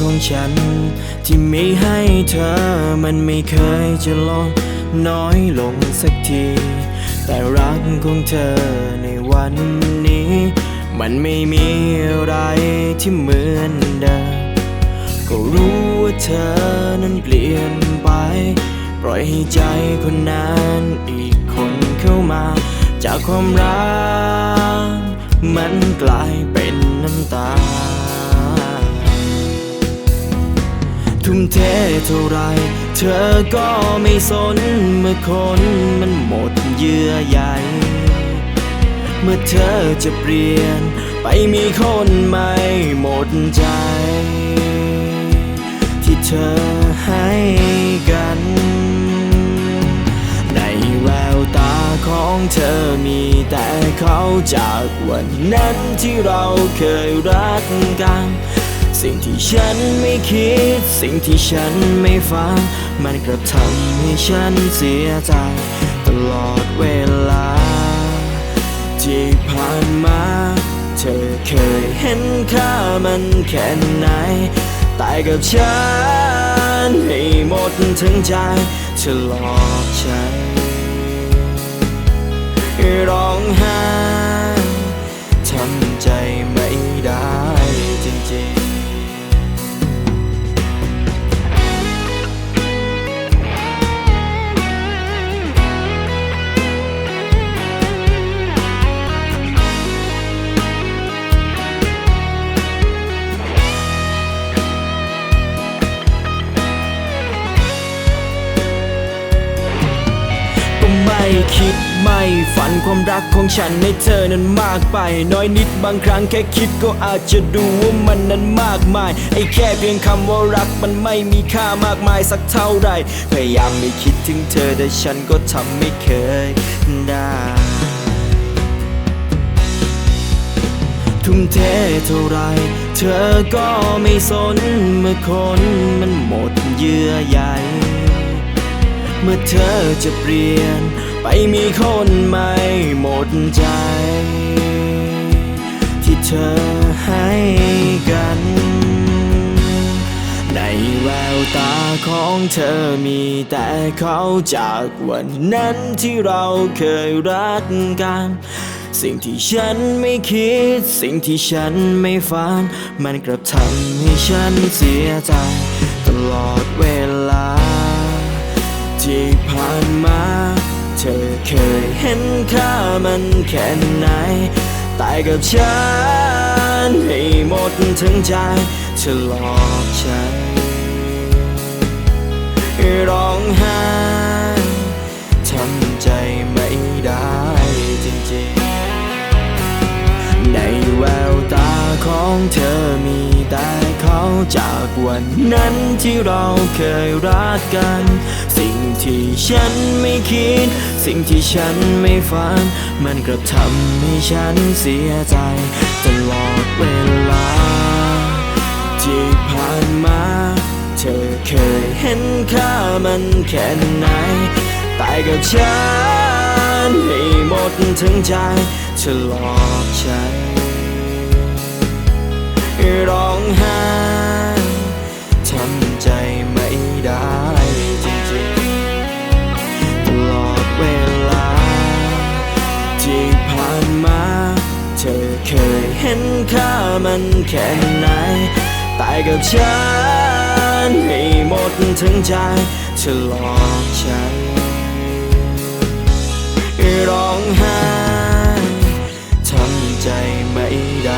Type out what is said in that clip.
ของฉัน ที่มีให้เธอมันไม่เคยจะลดน้อยลงสักที แต่รักของเธอในวันนี้ มันไม่มีอะไรที่เหมือนเดิมก็รู้ว่าเธอนั้นเปลี่ยนไป ปล่อยให้ใจคนนั้นอีกคนเข้ามา จากความรักมันกลายเป็นน้ำตา ทุ่มเทเท่าไรเธอก็ไม่สนเมื่อคนมันหมดเยื่อใยเมื่อเธอจะเปลี่ยน ไปมีคนใหม่หมดใจ ที่เธอให้กัน ในแววตาของเธอมีแต่เขาจากวันนั้นที่เราเคยรักกัน สิ่งที่ฉันไม่คิด สิ่งที่ฉันไม่ฟัง มันกระทำให้ฉันเสียใจ ตลอดเวลา ที่ผ่านมา เธอเคยเห็นค่ามันแค่ไหนตายกับฉัน ให้หมดทั้งใจเธอหลอกฉันร้องไห้ คิดไม่ฝันความรักของฉันในเธอนั้นมากไป น้อยนิดบางครั้งแค่คิดก็อาจจะดูว่ามันนั้นมากมาย ไอ้แค่เพียงคำว่ารักมันไม่มีค่ามากมายสักเท่าไหรพยายามไม่คิดถึงเธอแต่ฉันก็ทำไม่เคยได้ทุ่มเทเท่าไรเธอก็ไม่สนเมื่อคนมันหมดเยื่อใยเมื่อเธอจะเปลี่ยน ไปมีคนใหม่หมดใจ ที่เธอให้กัน ในแววตาของเธอมีแต่เขาจากวันนั้นที่เราเคยรักกันสิ่งที่ฉันไม่คิด สิ่งที่ฉันไม่ฝัน มันกระทำให้ฉันเสียใจ ตลอดเวลา ที่ผ่านมา อเคยเห็นค่ามันแค่ไหนตายกับฉันให้หมดทั้งใจเธอหลอกฉันรอ จากวันนั้นที่เราเคยรักกัน สิ่งที่ฉันไม่คิด สิ่งที่ฉันไม่ฝัน มันกระทำให้ฉันเสียใจตลอดเวลา ที่ผ่านมา เธอเคยเห็นค่ามันแค่ไหนตายกับฉันให้หมดทั้งใจเธอหลอกฉันร้องไห้ ห็นค่ามันแค่ไหนตายกับฉันให้หมดทั้งใจเธอหลอกฉันร้องไห้ทำใจไม่ได้